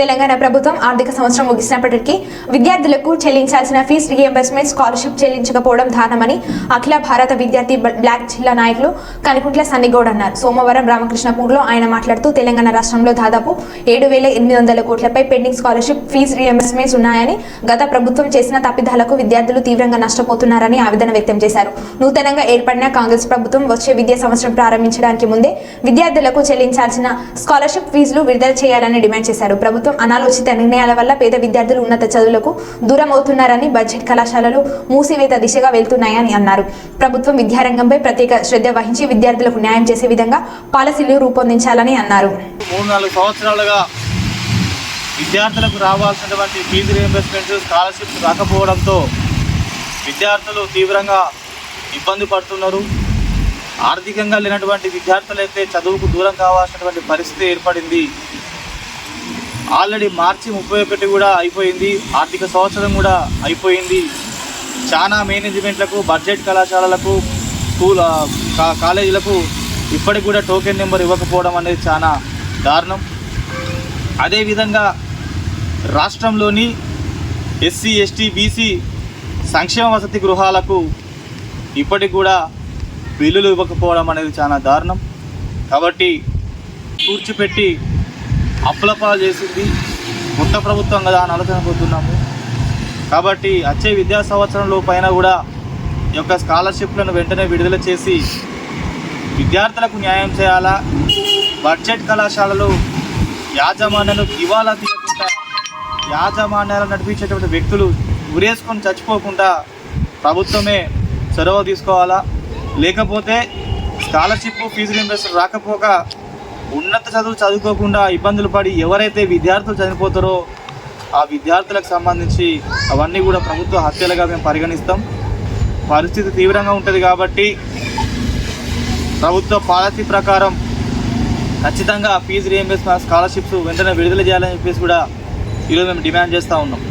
తెలంగాణ ప్రభుత్వం ఆర్థిక సంవత్సరం ముగిసినప్పటికీ విద్యార్థులకు చెల్లించాల్సిన ఫీజు రీఎంబర్స్మెంట్ స్కాలర్షిప్ చెల్లించకపోవడం దారుణమని అఖిల భారత విద్యార్థి బ్లాక్ జిల్లా నాయకులు కనుకుంట్ల సన్నిగౌడ్ అన్నారు. సోమవారం రామకృష్ణపూర్లో ఆయన మాట్లాడుతూ తెలంగాణ రాష్ట్రంలో దాదాపు ఏడు వేల ఎనిమిది వందల కోట్లపై పెండింగ్ స్కాలర్షిప్ ఫీజు రీఎంబర్స్మెంట్స్ ఉన్నాయని గత ప్రభుత్వం చేసిన తప్పిదాలకు విద్యార్థులు తీవ్రంగా నష్టపోతున్నారని ఆవేదన వ్యక్తం చేశారు. నూతనంగా ఏర్పడిన కాంగ్రెస్ ప్రభుత్వం వచ్చే విద్యా సంవత్సరం ప్రారంభించడానికి ముందే విద్యార్థులకు చెల్లించాల్సిన స్కాలర్షిప్ ఫీజులు విడుదల చేయాలని డిమాండ్ చేశారు. ప్రభుత్వం అనాలోచిత నిర్ణయాల వల్ల పేద విద్యార్థులు ఉన్నత చదువులకు దూరం అవుతున్నారని బడ్జెట్ కళాశాలలు మూసివేత దిశగా వెళ్తున్నాయని అన్నారు. ప్రభుత్వం విద్యారంగంపై ప్రత్యేక శ్రద్ధ వహించి విద్యార్థులకు న్యాయం చేసే విధంగా పాలసీలు రూపొందించాలని అన్నారు. మూడు నాలుగు సంవత్సరాలుగా విద్యార్థులకు రావాల్సినటువంటి ఫీజు రీఎంబర్స్మెంట్ స్కాలర్షిప్ రాకపోవడంతో విద్యార్థులు తీవ్రంగా ఇబ్బంది పడుతున్నారు. ఆర్థికంగా లేనటువంటి విద్యార్థులైతే చదువుకు దూరం కావాల్సినటువంటి పరిస్థితి ఏర్పడింది. ఆల్రెడీ మార్చి ముప్పై ఒకటి కూడా అయిపోయింది. ఆర్థిక సంవత్సరం కూడా అయిపోయింది. చాలా మేనేజ్మెంట్లకు బడ్జెట్ కళాశాలలకు స్కూల్ కా- కాలేజీలకు ఇప్పటికి కూడా టోకెన్ నెంబర్ ఇవ్వకపోవడం అనేది చాలా దారుణం. అదేవిధంగా రాష్ట్రంలోని ఎస్సీ ఎస్టీ బీసీ సంక్షేమ వసతి గృహాలకు ఇప్పటికి కూడా బిల్లులు ఇవ్వకపోవడం అనేది చాలా దారుణం. కాబట్టి కూర్చిపెట్టి అప్పులపాలు చేసింది. కొత్త ప్రభుత్వం కదా అని ఆలోచన పోతున్నాము కాబట్టి వచ్చే విద్యా సంవత్సరంలో పైన కూడా ఈ యొక్క స్కాలర్షిప్లను వెంటనే విడుదల చేసి విద్యార్థులకు న్యాయం చేయాలా? బడ్జెట్ కళాశాలలు యాజమాన్యాలు దివాలా తీయకుండా యాజమాన్యాలు నడిపించేటువంటి వ్యక్తులు ఉరేసుకొని చచ్చిపోకుండా ప్రభుత్వమే చొరవ తీసుకోవాలా? లేకపోతే స్కాలర్షిప్ ఫీజు రీంబర్స్మెంట్ రాకపోక ఉన్నత చదువులు చదువుకోకుండా ఇబ్బందులు పడి ఎవరైతే విద్యార్థులు చనిపోతారో ఆ విద్యార్థులకు సంబంధించి అవన్నీ కూడా ప్రభుత్వ హత్యలుగా మేము పరిగణిస్తాం. పరిస్థితి తీవ్రంగా ఉంటుంది కాబట్టి ప్రభుత్వ పాలసీ ప్రకారం ఖచ్చితంగా ఫీజు రీఎంబర్స్మెంట్ స్కాలర్షిప్స్ వెంటనే విడుదల చేయాలని చెప్పేసి కూడా ఈరోజు మేము డిమాండ్ చేస్తూ ఉన్నాం.